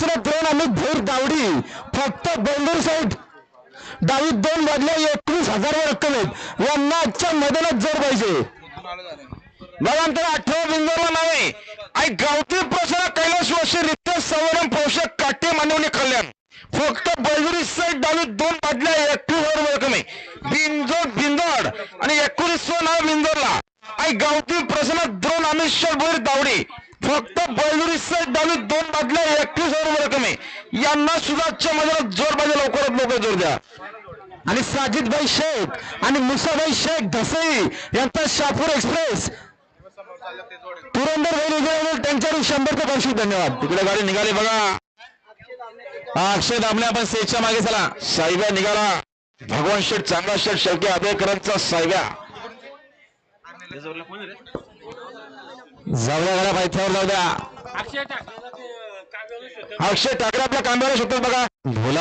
प्रसन्न द्रोण आणि भैर दावडी. फक्त बेंगळूर साईड. डावीत दोन मधल्या एकवीस हजार रक्कम आहेत यांना आजच्या मैदानात जोर पाहिजे. नंतर अठरा बिंदूला नव्हे आई गावठी प्रसन्न कैलास वर्षी रित्य संवरण पोषक काटे मानवणी कल्याण. फक्त बळजुरी साईड डावी दोन बादल्या एकवीस हजार रक्कम आहे. बिंजोड बिंदोड आणि एकोणीस नाव बिंदोडला आई गावठी प्रसन्न द्रोण अमित भोईर दावडी. बळजुरी डावी दोन बादल्या एकतीस ओव्हर रक्कम यांना सुद्धा मैदानात जोर पाहिजे लवकरात लवकर जोर द्या. आणि साजिदभाई शेख आणि मुसाभाई शेख धसई यांचा शापूर एक्सप्रेस. पुरंदर भाई त्यांच्यावर शंभर ते पंचवीस धन्यवाद. तिकडे गाडी निघाली बघा. हा, अक्षय दामले आपण सेटच्या मागे चला. साहेब्या निघाला. भगवान शेठ चांगला शेठ शेवटी आदेकरांचा साहेब्या जाऊया गाड्या पायथ्यावर जाऊ द्या. अक्षय ठाकरे आपल्या कांद्याला शकतात बघा. भोला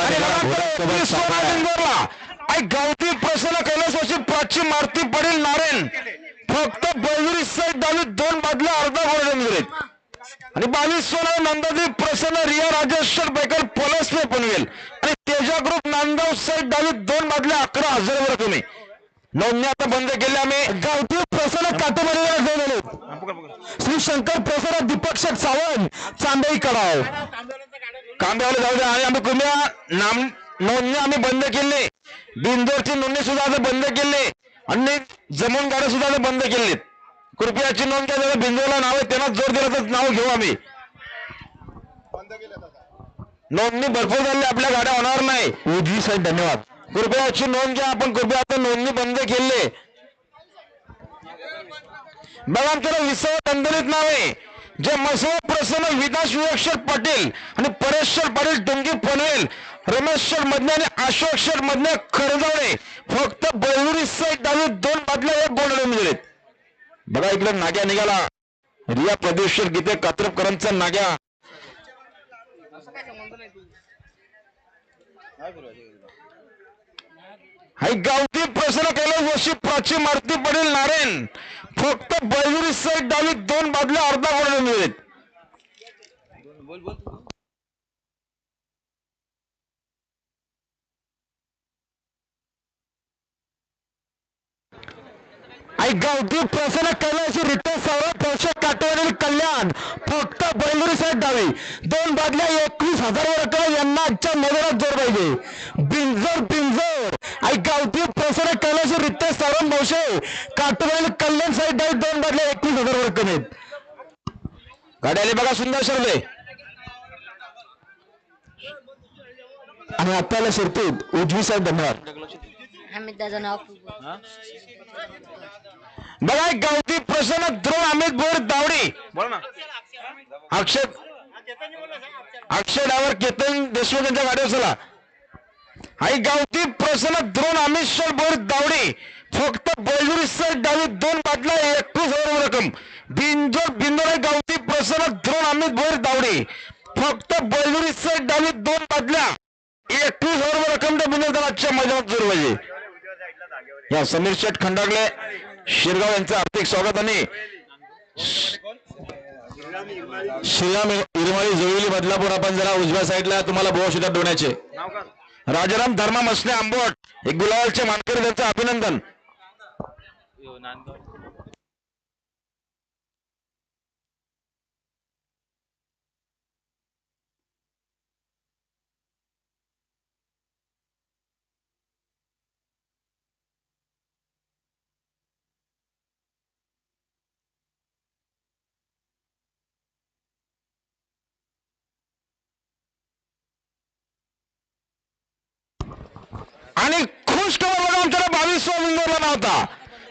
आई गावठी प्रसन्न कैलासवासी प्राची मारुती पडेल नारायण. फक्त बळजुरी साईड डावी दोन बाजूला अर्धा गोळ आहेत आणि बावीस सोळा नंदादेवी प्रसन्न रिया राजेश्वर बेकर पलसने पनवेल आणि तेजा ग्रुप नांदगाव साईड डावी दोन बाजूला अकरा हजार रक्कम आहे नोंदणी आता बंद केली आम्ही. गावठी जाऊन आलो श्री शंकर प्रसन्न दीपक शेठ सावंत चांदई कडाव. कांद्यावाले जाऊ द्या आणि आम्ही कुम्या नाम नोंदणी आम्ही बंद केली. बिंदोरची नोंदणी सुद्धा आता बंद केली. आणि जमून गाड्या सुद्धा आता बंद केलीत. कृपयाची नोंद घ्या ज्याला बिंदूला नाव आहे त्यांना जोर दिला तर नाव घेऊ आम्ही. नोंदणी भरपूर झाली आपल्या गाड्या होणार नाही. उजवी साहेब धन्यवाद. कृपयाची नोंद घ्या. आपण कृपया आता नोंदणी बंद केले. बघा त्याला विसव तंदरीत नाव आहे. जे मसव प्रसन्न विनाश विवक्षर पाटील आणि परेश्वर पाटील टुंगी पनवेल रमेश्वर मधने आणि अशोक्षर मधने खरजवणे फक्त बैलुरी साईड डावी दोन बाजूला एक गोंडळे मिळेल बघा इकडे नाग्या निघाला. रिया प्रदेश्वर गीते कात्रपकरांचा नाग्या. हाय गावठी प्रश्न केला वर्षी प्राची मारुती पडेल नारायण. फक्त बैजुरी साईड डावी दोन बाजूला अर्धा गोंडळे मिळेल आई गावठी प्रसन्न कैलाशी रिटर्न सर्व पोषक काटेवरील कल्याण. फक्त बैलुरी साहेब डावी. दोन बादल्या एकवीस हजार वर्ग यांना आजच्या नजरात जोर पाहिजे. बिंजर बिंजर. गावठी प्रसन्न कैलाशी रिटे सर्व मोशे काटेवरील कल्याण साईड डावी दोन बादल्या एकवीस हजार रक्कम आहेत. गाडी आली बघा सुंदर शरले आणि आपल्याला शिरतीत उजवी साहेब धन्यवाद. बघा एक गावठी प्रसन्न द्रोण अमित बोर दावडी. अक्षय अक्षय डावर केतन देशमुख यांच्या गाडीवर चला. आई गावठी प्रसन्न द्रोण आमेश्वर बोर दावडे. फक्त बळजुरी सर डावी दोन बाजूला एकवीस हजार रक्कम. बिंजोर बिंदोड गावठी प्रसन्न द्रोण अमित बोर दावडे. फक्त बळजुरी सर डावी दोन बाजूला एकवीस हजार रक्कम त्या बिंदोर आजच्या मैदानात जोर पाहिजे. या समीर शेठ खंडागले शिरगाव यांचं हार्दिक स्वागत आणि श्रीराम इरमाळी जवळी बदलापूर आपण जरा उजव्या साईडला तुम्हाला बोवा शिदा डोण्याचे राजाराम धर्मा मसने आंबोट. एक गुलालचे मानकरी त्यांचं अभिनंदन. खबर बघा आमच्याला बावीसवा विंगरला नव्हता.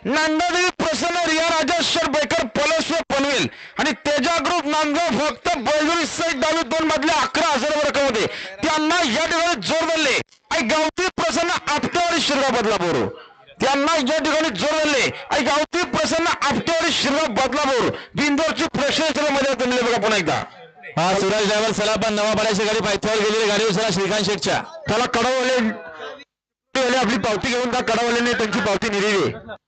नांदादेवी प्रसन्न रिया राजेश्वर बेकर पलस्व पनवेल आणि तेजा ग्रुप नांदगाव फक्त बळजुरी साईड डावी दोन मधले अकरा हजार होते. त्यांना या ठिकाणी जोर धरले. आणि गावठी प्रसन्न आपटेवाडी शिरगाव बदलापूर. त्यांना या ठिकाणी जोर धरले. आणि गावठी प्रसन्न आपटेवाडी शिरगाव बदलापूर. बिंदोरची प्रेक्षणीयमध्ये बघा पुन्हा एकदा. हा सुराज ड्रायव्हर चला पण नवा पडायची गाडी पायथ्यावर गेलेली गाडीवर चला श्रीकांत शेठच्या. त्याला कडवले वाले आपली पावती घेऊन का कडावलेने त्यांची पावती निघली आणि